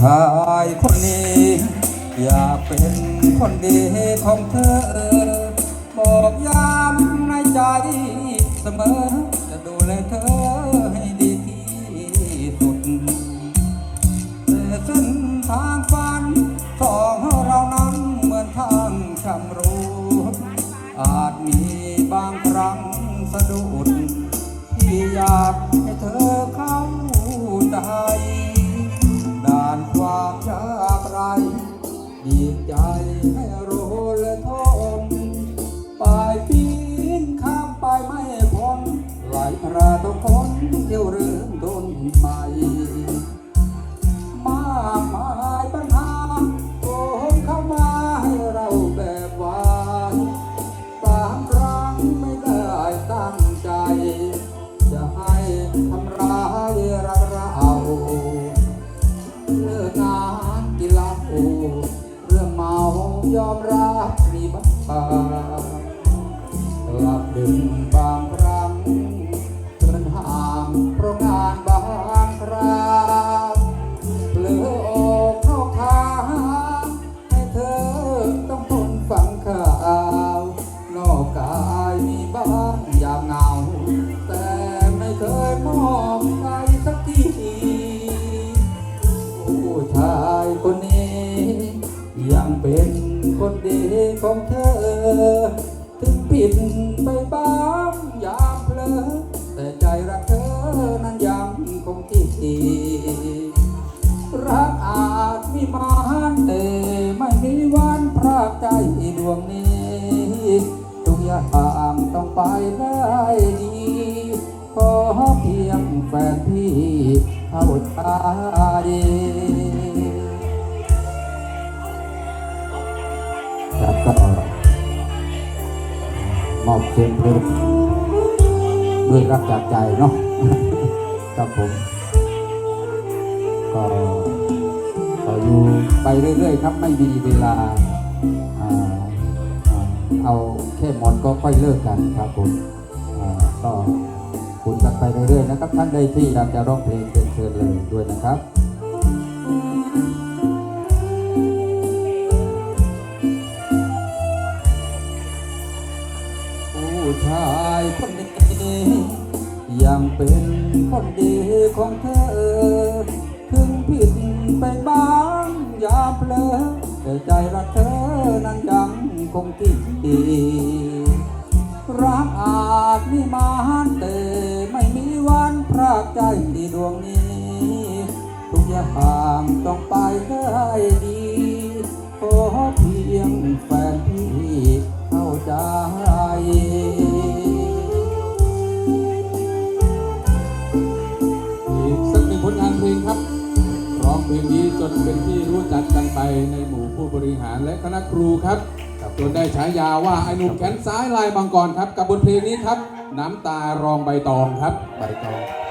ชายคนนี้ อยากเป็นคนดีของเธอ บอกย้ำในใจเสมอ จะดูแลเธอให้ดีที่สุด แต่เส้นทางฝันของเรานั้นเหมือนทางชำรุดอาจมีบางครั้งสะดุดที่อยากให้เธอเข้าใจ ความยากไรดีใจให้รู้และทนปลายปีนข้ามไปไม่พ้นหลายราต้องคนเที่ยวเริ่มต้นใหม่ มากมาย ยอมรับมีบ้างกลับดึงบางครั้ง อ ถึงผิดไปบ้างยามเพลอ แต่ใจรักเธอนั้นยังคงที่รักอาจมีมานแต่ไม่มีวันพรากใจดวงนี้ ทุกอย่างต้องไปได้ดีขอเพียงแฟนพี่เข้าใจค มอบเสียงเพลงด้วยรักจากใจเนาะครับผม ก็ก็อยู่ไปเรื่อยๆครับไม่มีเวลาเอาแค่หมดก็ค่อยเลิกกันครับผมก็คุยกันไปเรื่อยๆนะครับท่านใดที่อยากจะร้องเพลงเป็นเชิญเลยด้วยนะครับ ผู้ชายคนนี้ยังเป็นคนดีของเธอ ถึงผิดไปบ้างอย่าเพลอแต่ใจรักเธอนั้นยังคงที่ดีรักอาจมีมานแต่ไม่มีวันพรากใจที่ดวงนี้ ทุกอย่างต้องไป งนี้จนเป็นที่รู้จักกันไปในหมู่ผู้บริหารและคณะครูครับจนได้ฉายาว่าไอ้หนุ่มแขนซ้ายลายมังกรครับกับบทเพลงนี้ครับ น้ำตารองใบตองครับใบตอง